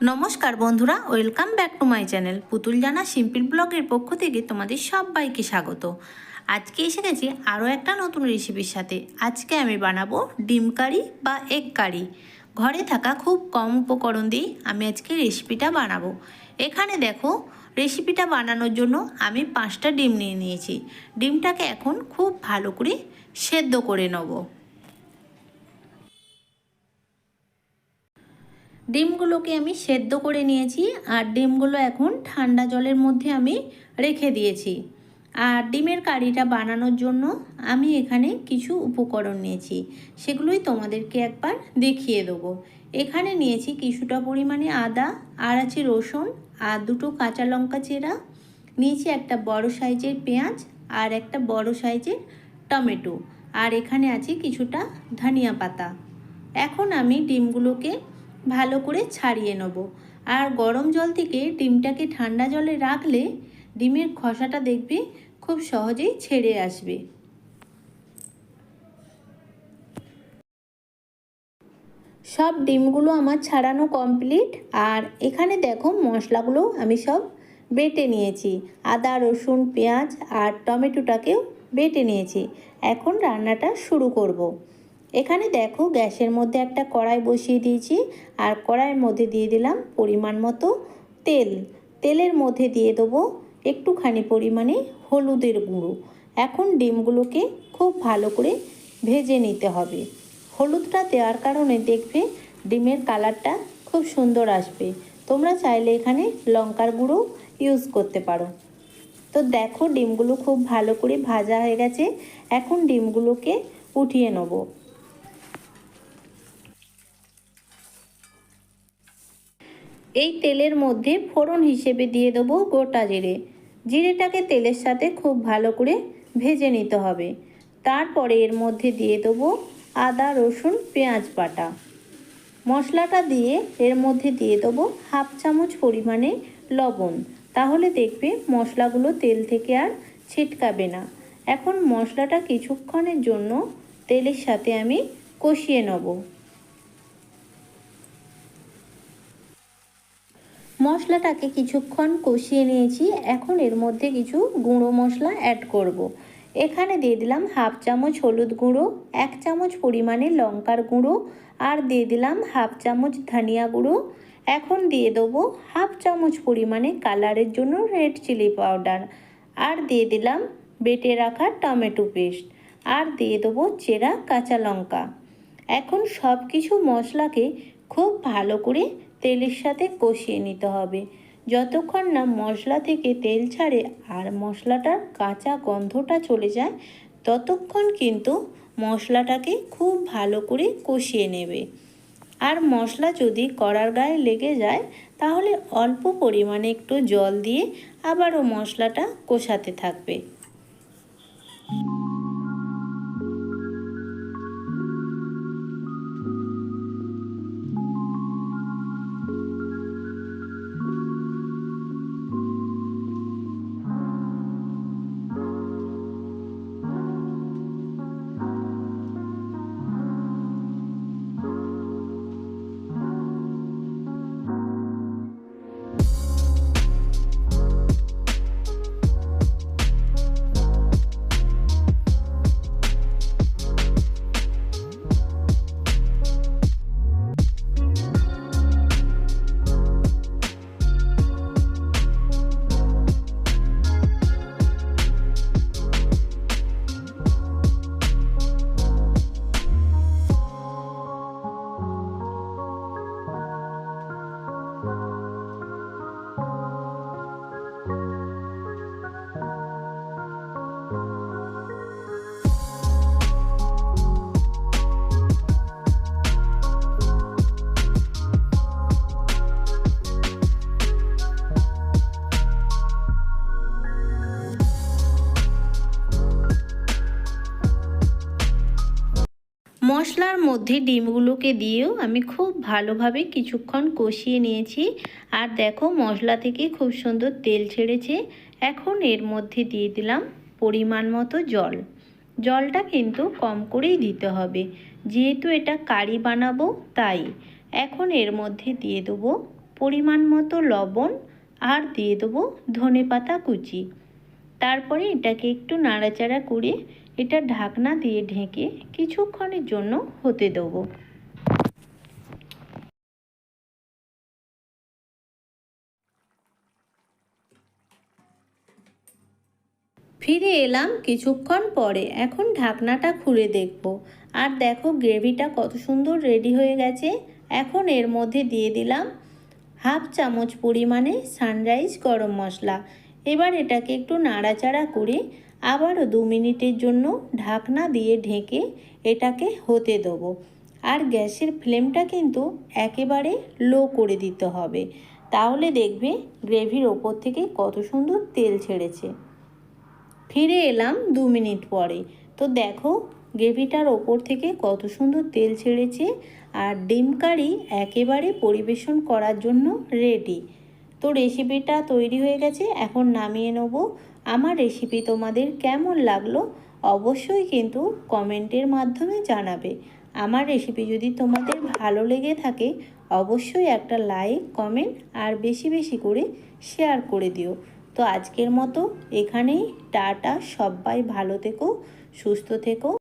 নমস্কার বন্ধুরা, welcome back to my channel Putul Jana simple ব্লগের পক্ষ থেকে তোমাদের সবাইকে স্বাগত। আজকে এসে গেছি আরও একটা নতুন রেসিপির সাথে। আজকে আমি বানাবো ডিম কারি বা এগ কারি। ঘরে থাকা খুব কম উপকরণ দিয়ে আমি আজকে রেসিপিটা বানাবো। এখানে দেখো, রেসিপিটা বানানোর জন্য আমি পাঁচটা ডিম নিয়ে নিয়েছি। ডিমটাকে এখন খুব ভালো করে সেদ্ধ করে নেব। ডিমগুলোকে আমি সেদ্ধ করে নিয়েছি আর ডিমগুলো এখন ঠান্ডা জলের মধ্যে আমি রেখে দিয়েছি। আর ডিমের কারিটা বানানোর জন্য আমি এখানে কিছু উপকরণ নিয়েছি। সেগুলোই তোমাদেরকে একবার দেখিয়ে দেবো। এখানে নিয়েছি কিছুটা পরিমাণে আদা আর আছে রসুন আর দুটো কাঁচা লঙ্কা চেরা। নিয়েছি একটা বড় সাইজের পেঁয়াজ আর একটা বড় সাইজের টমেটো। আর এখানে আছে কিছুটা ধনিয়া পাতা। এখন আমি ডিমগুলোকে ভালো করে ছাড়িয়ে নেব। আর গরম জল থেকে ডিমটাকে ঠান্ডা জলে রাখলে ডিমের খসাটা দেখবে খুব সহজেই ছেড়ে আসবে। সব ডিমগুলো আমার ছাড়ানো কমপ্লিট আর এখানে দেখো মশলাগুলো আমি সব বেটে নিয়েছি। আদা, রসুন, পেঁয়াজ আর টমেটোটাকেও বেটে নিয়েছি। এখন রান্নাটা শুরু করব। এখানে দেখো গ্যাসের মধ্যে একটা কড়াই বসিয়ে দিয়েছি আর কড়াইয়ের মধ্যে দিয়ে দিলাম পরিমাণ মতো তেল। তেলের মধ্যে দিয়ে দেবো একটুখানি পরিমাণে হলুদের গুঁড়ো। এখন ডিমগুলোকে খুব ভালো করে ভেজে নিতে হবে। হলুদটা দেওয়ার কারণে দেখবে ডিমের কালারটা খুব সুন্দর আসবে। তোমরা চাইলে এখানে লঙ্কার গুঁড়ো ইউজ করতে পারো। তো দেখো ডিমগুলো খুব ভালো করে ভাজা হয়ে গেছে। এখন ডিমগুলোকে উঠিয়ে নেব। এই তেলের মধ্যে ফোড়ন হিসেবে দিয়ে দেবো গোটা জিরে। জিরেটাকে তেলের সাথে খুব ভালো করে ভেজে নিতে হবে। তারপরে এর মধ্যে দিয়ে দেবো আদা, রসুন, পেঁয়াজ বাটা। মশলাটা দিয়ে এর মধ্যে দিয়ে দেবো হাফ চামচ পরিমাণে লবণ। তাহলে দেখবে মশলাগুলো তেল থেকে আর ছিটকাবে না। এখন মশলাটা কিছুক্ষণের জন্য তেলের সাথে আমি কষিয়ে নেব। মশলাটাকে কিছুক্ষণ কষিয়ে নিয়েছি। এখন এর মধ্যে কিছু গুঁড়ো মশলা অ্যাড করব। এখানে দিয়ে দিলাম হাফ চামচ হলুদ গুঁড়ো, এক চামচ পরিমাণে লঙ্কার গুঁড়ো আর দিয়ে দিলাম হাফ চামচ ধনিয়া গুঁড়ো। এখন দিয়ে দেবো হাফ চামচ পরিমাণে কালারের জন্য রেড চিলি পাউডার আর দিয়ে দিলাম বেটে রাখা টমেটো পেস্ট আর দিয়ে দেবো চেরা কাঁচা লঙ্কা। এখন সব কিছু মশলাকে খুব ভালো করে তেলের সাথে কষিয়ে নিতে হবে। যতক্ষণ না মশলা থেকে তেল ছাড়ে আর মশলাটার কাঁচা গন্ধটা চলে যায়, ততক্ষণ কিন্তু মশলাটাকে খুব ভালো করে কষিয়ে নেবে। আর মশলা যদি কড়ার গায়ে লেগে যায়, তাহলে অল্প পরিমাণে একটু জল দিয়ে আবারও মশলাটা কষাতে থাকবে। মশলার মধ্যে ডিমগুলোকে দিয়েও আমি খুব ভালোভাবে কিছুক্ষণ কষিয়ে নিয়েছি। আর দেখো, মশলা থেকে খুব সুন্দর তেল ছেড়েছে। এখন এর মধ্যে দিয়ে দিলাম পরিমাণ মতো জল। জলটা কিন্তু কম করেই দিতে হবে। যেহেতু এটা কারি বানাবো, তাই। এখন এর মধ্যে দিয়ে দেবো পরিমাণ মতো লবণ আর দিয়ে দেবো ধনে পাতা কুচি। তারপরে এটাকে একটু নাড়াচাড়া করে এটা ঢাকনা দিয়ে ঢেকে কিছুক্ষণের জন্য হতে দেবো। ফিরে এলাম কিছুক্ষণ পরে। এখন ঢাকনাটা খুলে দেখব। আর দেখো গ্রেভিটা কত সুন্দর রেডি হয়ে গেছে। এখন এর মধ্যে দিয়ে দিলাম হাফ চামচ পরিমাণে সানরাইজ গরম মশলা। এবার এটাকে একটু নাড়াচাড়া করে আবারও দু মিনিটের জন্য ঢাকনা দিয়ে ঢেকে এটাকে হতে দেবো। আর গ্যাসের ফ্লেমটা কিন্তু একেবারে লো করে দিতে হবে। তাহলে দেখবে গ্রেভির ওপর থেকে কত সুন্দর তেল ছেড়েছে। ফিরে এলাম দু মিনিট পরে। তো দেখো গ্রেভিটার ওপর থেকে কত সুন্দর তেল ছেড়েছে আর ডিম কারি একেবারে পরিবেশন করার জন্য রেডি তো রেসিপিটা তৈরি হয়ে গেছে, এখন নামিয়ে নেব। আমার রেসিপি তোমাদের কেমন লাগল অবশ্যই কিন্তু কমেন্টের মাধ্যমে জানাবে। আমার রেসিপি যদি তোমাদের ভালো লেগে থাকে, অবশ্যই একটা লাইক কমেন্ট আর বেশি বেশি করে শেয়ার করে দিও। তো আজকের মতো এখানেই, টাটা, সবাই ভালো থেকো, সুস্থ থেকো।